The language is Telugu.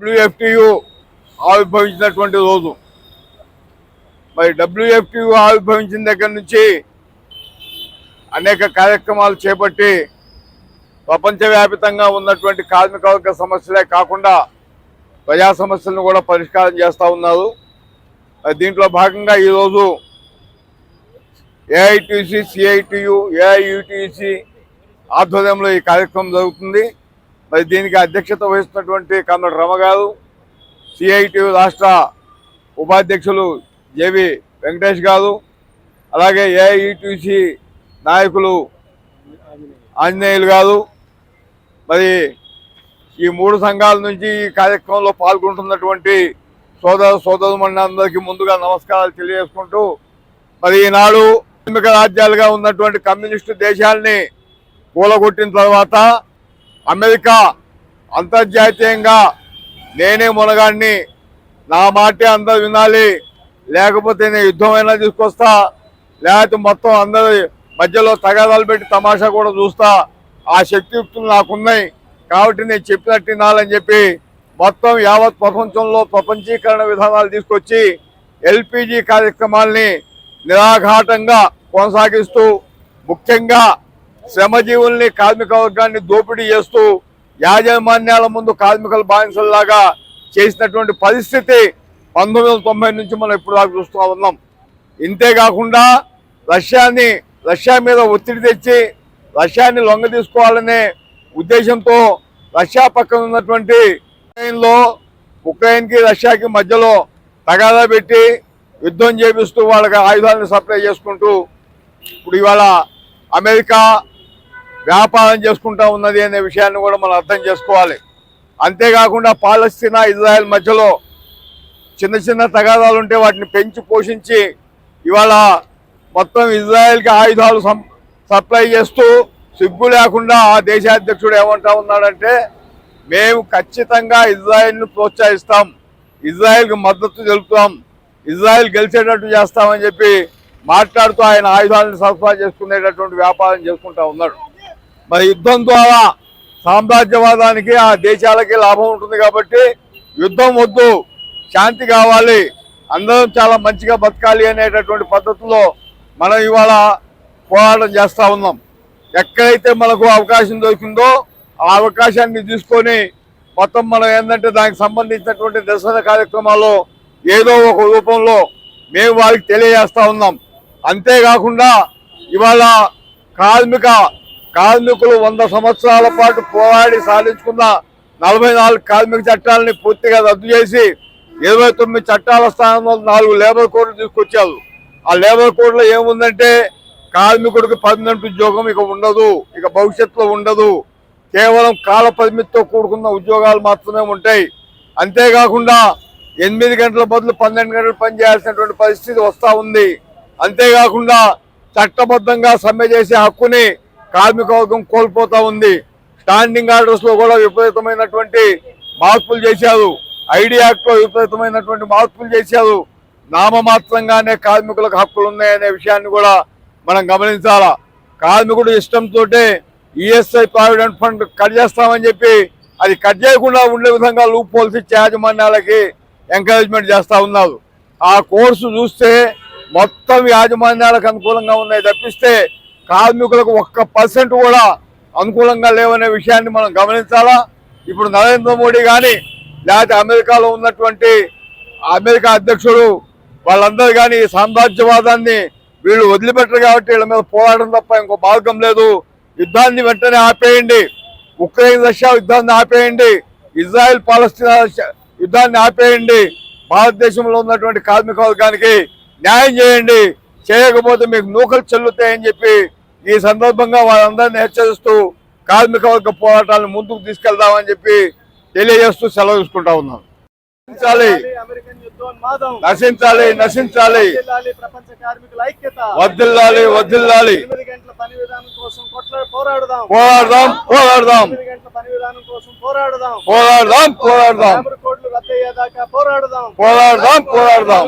WFTU ఆవిర్భవించినటువంటి రోజు. మరి డబ్ల్యూఎఫ్టియు ఆవిర్భవించిన దగ్గర నుంచి అనేక కార్యక్రమాలు చేపట్టి ప్రపంచవ్యాపితంగా ఉన్నటువంటి కార్మిక వర్గ సమస్యలే కాకుండా ప్రజా సమస్యలను కూడా పరిష్కారం చేస్తూ ఉన్నారు. మరి దీంట్లో భాగంగా ఈరోజు ఏఐటిసి సిఐటియు ఏఐయుటిసి ఆధ్వర్యంలో ఈ కార్యక్రమం జరుగుతుంది. మరి దీనికి అధ్యక్షత వహిస్తున్నటువంటి కర్నల్ రమ గారు సిఐటియు రాష్ట్ర ఉపాధ్యక్షులు జేవి వెంకటేష్ గారు అలాగే ఏఐటిసి నాయకులు ఆంజనేయులు గారు. మరి ఈ మూడు సంఘాల నుంచి ఈ కార్యక్రమంలో పాల్గొంటున్నటువంటి సోదర సోదరుమణులందరికీ ముందుగా నమస్కారాలు తెలియజేసుకుంటూ మరి ఈనాడు కార్మిక రాజ్యాలుగా ఉన్నటువంటి కమ్యూనిస్టు దేశాల్ని కూలగొట్టిన తర్వాత అమెరికా అంతర్జాతీయంగా నేనే మునగాడిని. నా మాటే అందరు వినాలి. లేకపోతే నేను యుద్ధమైనా తీసుకొస్తా. లేకపోతే మొత్తం అందరి మధ్యలో తగాదాలు పెట్టి తమాషా కూడా చూస్తా. ఆ శక్తియుక్తులు నాకున్నాయి. కాబట్టి నేను చెప్పినట్టు వినాలని చెప్పి మొత్తం యావత్ ప్రపంచంలో ప్రపంచీకరణ విధానాలు తీసుకొచ్చి ఎల్పిజి కార్యక్రమాల్ని నిరాఘాటంగా కొనసాగిస్తూ ముఖ్యంగా శ్రమజీవుల్ని కార్మిక వర్గాన్ని దోపిడీ చేస్తూ యాజమాన్యాల ముందు కార్మికుల బానిసల్లాగా చేసినటువంటి పరిస్థితి పంతొమ్మిది వందల తొంభై నుంచి మనం ఇప్పుడు దాకా చూస్తూ ఉన్నాం. ఇంతేకాకుండా రష్యాని రష్యా మీద ఒత్తిడి తెచ్చి రష్యాని లొంగ తీసుకోవాలనే ఉద్దేశంతో రష్యా పక్కన ఉన్నటువంటి ఉక్రెయిన్లో ఉక్రెయిన్కి రష్యాకి మధ్యలో తగాదా పెట్టి యుద్ధం చేపిస్తూ వాళ్ళకి ఆయుధాలను సప్లై చేసుకుంటూ ఇప్పుడు ఇవాళ అమెరికా వ్యాపారం చేసుకుంటా ఉన్నది అనే విషయాన్ని కూడా మనం అర్థం చేసుకోవాలి. అంతేకాకుండా పాలస్తీనా ఇజ్రాయెల్ మధ్యలో చిన్న చిన్న తగాదాలు ఉంటే వాటిని పెంచి పోషించి ఇవాళ మొత్తం ఇజ్రాయెల్కి ఆయుధాలు సం- సప్లై చేస్తూ సిగ్గు లేకుండా ఆ దేశాధ్యక్షుడు ఏమంటా ఉన్నాడంటే మేము ఖచ్చితంగా ఇజ్రాయెల్ను ప్రోత్సహిస్తాం. ఇజ్రాయెల్కి మద్దతు తెలుపుతాం. ఇజ్రాయెల్ గెలిచేటట్టు చేస్తామని చెప్పి మాట్లాడుతూ ఆయన ఆయుధాలను సరఫరా చేసుకునేటటువంటి వ్యాపారం చేసుకుంటా ఉన్నాడు. మరి యుద్ధం ద్వారా సామ్రాజ్యవాదానికి ఆ దేశాలకి లాభం ఉంటుంది కాబట్టి యుద్ధం వద్దు శాంతి కావాలి అందరం చాలా మంచిగా బతకాలి అనేటటువంటి పద్ధతిలో మనం ఇవాళ పోరాటం చేస్తూ ఉన్నాం. ఎక్కడైతే మనకు అవకాశం దొరికిందో ఆ అవకాశాన్ని తీసుకొని మొత్తం మనం ఏంటంటే దానికి సంబంధించినటువంటి దర్శన కార్యక్రమాల్లో ఏదో ఒక రూపంలో మేము వారికి తెలియజేస్తూ ఉన్నాం. అంతేకాకుండా ఇవాళ కార్మిక కార్మికులు వంద సంవత్సరాల పాటు పోరాడి సాధించుకున్న నలభై నాలుగు కార్మిక చట్టాలని పూర్తిగా రద్దు చేసి ఇరవై తొమ్మిది చట్టాల స్థానంలో నాలుగు లేబర్ కోడ్లు తీసుకొచ్చారు. ఆ లేబర్ కోడ్లో ఏముందంటే కార్మికుడికి పర్మనెంట్ ఉద్యోగం ఇక ఉండదు ఇక భవిష్యత్తులో ఉండదు. కేవలం కాల పరిమితితో కూడుకున్న ఉద్యోగాలు మాత్రమే ఉంటాయి. అంతేకాకుండా ఎనిమిది గంటల బదులు పన్నెండు గంటలు పనిచేయాల్సినటువంటి పరిస్థితి వస్తూ ఉంది. అంతేకాకుండా చట్టబద్ధంగా సమ్మె చేసే హక్కుని కార్మిక వర్గం కోల్పోతా ఉంది. స్టాండింగ్ ఆర్డర్స్లో కూడా విపరీతమైనటువంటి మార్పులు చేశారు. ఐడి యాక్ట్లో విపరీతమైనటువంటి మార్పులు చేశారు. నామమాత్రంగానే కార్మికులకు హక్కులు ఉన్నాయనే విషయాన్ని కూడా మనం గమనించాలా? కార్మికుడు ఇష్టంతో ఈఎస్ఐ ప్రావిడెంట్ ఫండ్ కట్ చేస్తామని చెప్పి అది కట్ చేయకుండా ఉండే విధంగా లూప్ పోల్స్ ఇచ్చే యాజమాన్యాలకి ఎంకరేజ్మెంట్ చేస్తా ఉన్నారు. ఆ కోర్సు చూస్తే మొత్తం యాజమాన్యాలకు అనుకూలంగా ఉన్నాయి తప్పిస్తే కార్మికులకు ఒక్క పర్సెంట్ కూడా అనుకూలంగా లేవనే విషయాన్ని మనం గమనించాలా? ఇప్పుడు నరేంద్ర మోడీ కానీ లేకపోతే అమెరికాలో ఉన్నటువంటి అమెరికా అధ్యక్షుడు వాళ్ళందరూ కానీ సామ్రాజ్యవాదాన్ని వీళ్ళు వదిలిపెట్టరు కాబట్టి వీళ్ళ మీద పోరాటం తప్ప ఇంకో మార్గం లేదు. యుద్ధాన్ని వెంటనే ఆపేయండి. ఉక్రెయిన్ రష్యా యుద్ధాన్ని ఆపేయండి. ఇజ్రాయెల్ పాలస్తీనా యుద్ధాన్ని ఆపేయండి. భారతదేశంలో ఉన్నటువంటి కార్మిక వర్గానికి న్యాయం చేయండి. చేయకపోతే మీకు నూకలు చెల్లుతాయని చెప్పి ఈ సందర్భంగా వాళ్ళందరినీ హెచ్చరిస్తూ కార్మిక వర్గ పోరాటాలను ముందుకు తీసుకెళ్దామని చెప్పి తెలియజేస్తూ సెలవు తీసుకుంటా ఉన్నాం నశించాలి. అమెరికన్ నశించాలి నశించాలి. వర్ధిల్లాలి ప్రపంచ కార్మికుల ఐక్యత పని విధానం కోసం పోరాడుదాం పోరాడదాం పోరాడదాం పని విధానం కోసం పోరాడుదాం పోరాడదాం. పోరాడదాం పోరాడుదాం. పోరాడదాం పోరాడదాం.